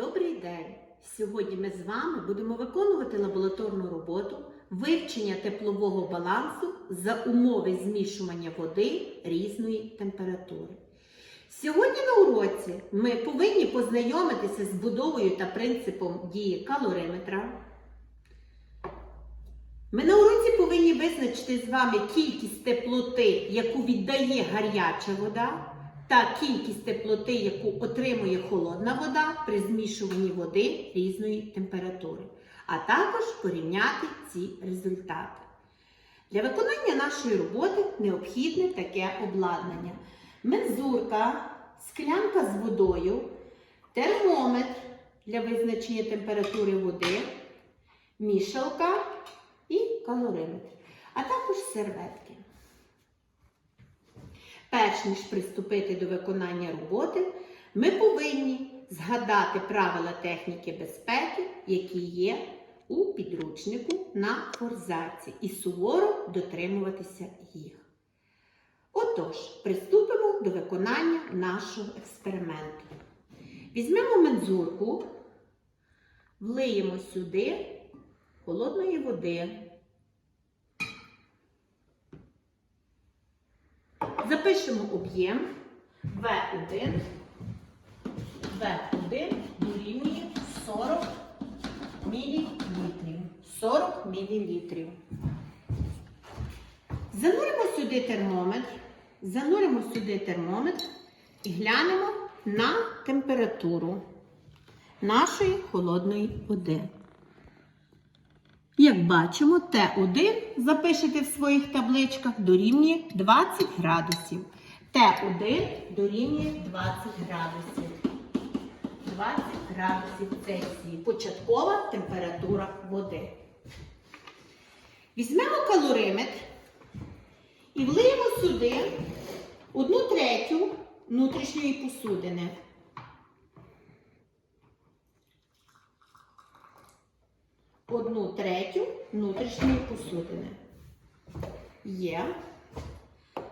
Добрий день! Сьогодні ми з вами будемо виконувати лабораторну роботу вивчення теплового балансу за умови змішування води різної температури. Сьогодні на уроці ми повинні познайомитися з будовою та принципом дії калориметра. Ми на уроці повинні визначити з вами кількість теплоти, яку віддає гаряча вода, та кількість теплоти, яку отримує холодна вода при змішуванні води різної температури, а також порівняти ці результати. Для виконання нашої роботи необхідне таке обладнання: мензурка, склянка з водою, термометр для визначення температури води, мішалка і калориметр, а також серветки. Перш ніж приступити до виконання роботи, ми повинні згадати правила техніки безпеки, які є у підручнику на форзаці, і суворо дотримуватися їх. Отож, приступимо до виконання нашого експерименту. Візьмемо мензурку, влиємо сюди холодної води. Запишемо об'єм В1. В1 дорівнює 40 мл. 40 мл. Зануримо сюди термометр. Зануримо сюди термометр і глянемо на температуру нашої холодної води. Як бачимо, Т1 запишете в своїх табличках дорівнює 20 градусів. Т1 дорівнює 20 градусів. 20 градусів Цельсії. Початкова температура води. Візьмемо калориметр і влиємо сюди одну третю внутрішньої посудини. Одну третю внутрішньої посудини. Є.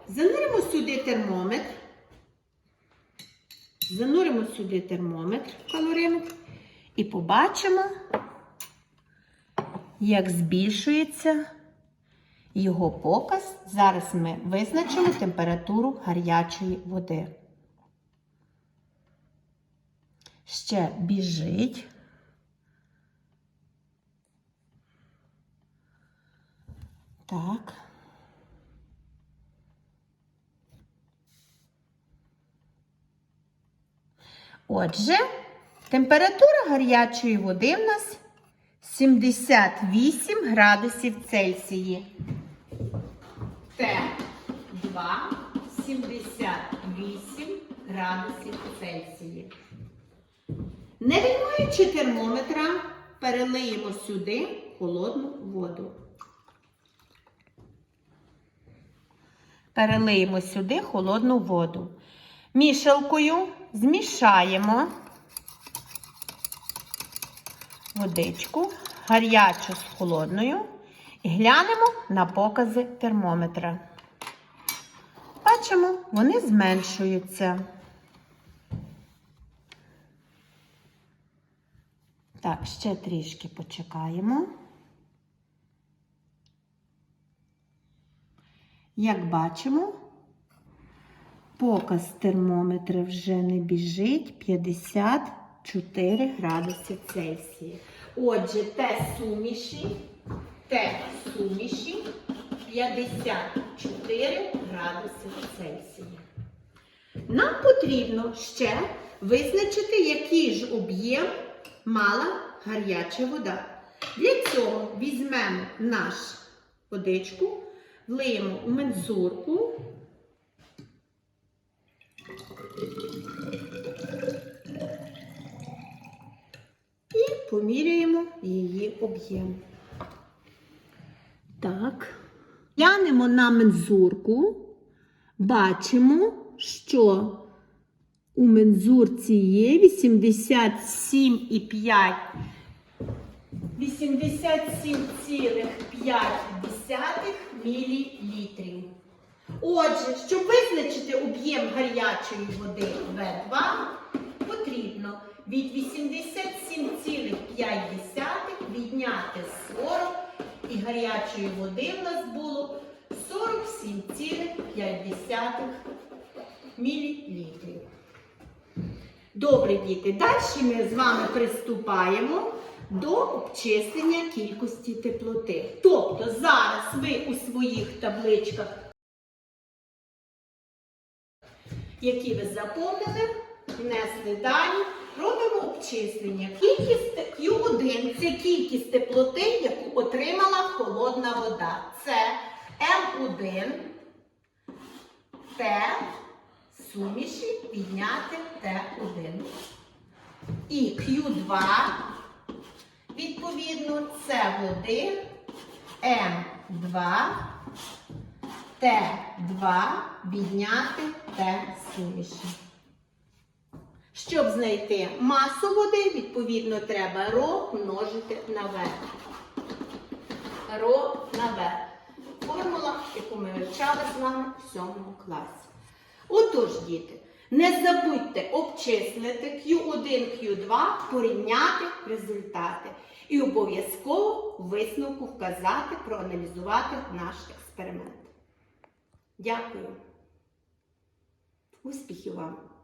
Зануримо сюди термометр. Зануримо сюди термометр, калориметр, і побачимо, як збільшується його показ. Зараз ми визначимо температуру гарячої води. Ще біжить. Так. Отже, температура гарячої води в нас 78 градусів Цельсії. Т2 78 градусів Цельсії. Не виймаючи термометра, перелиємо сюди холодну воду. Перелиємо сюди холодну воду. Мішалкою змішаємо водичку гарячу з холодною і глянемо на покази термометра. Бачимо, вони зменшуються. Так, ще трішки почекаємо. Як бачимо, показ термометра вже не біжить 54 градуси Цельсія. Отже, Т суміші, Т суміші 54 градуси Цельсія. Нам потрібно ще визначити, який ж об'єм мала гаряча вода. Для цього візьмемо наш водичку влиємо у мензурку. І поміряємо її об'єм. Так, глянемо на мензурку, бачимо, що у мензурці є 87,5 87,5 мл. Отже, щоб визначити об'єм гарячої води В2, потрібно від 87,5 відняти 40 і гарячої води в нас було 47,5 мілілітрів. Добре, діти. Далі ми з вами приступаємо до обчислення кількості теплоти. Тобто зараз ви у своїх табличках, які ви заповнили, внесли дані, робимо обчислення. Кількість Q1 це кількість теплоти, яку отримала холодна вода. Це М1 Т суміші підняти Т1. І Q2, відповідно, це води М2 Т2 відняти Т суміші. Щоб знайти масу води, відповідно, треба ро множити на В. Ро на В. Формула, яку ми вивчали з вами в 7 класі. Отож, діти, не забудьте обчислити Q1, Q2, порівняти результати. І обов'язково висновку вказати, проаналізувати наш експеримент. Дякую. Успіхів вам!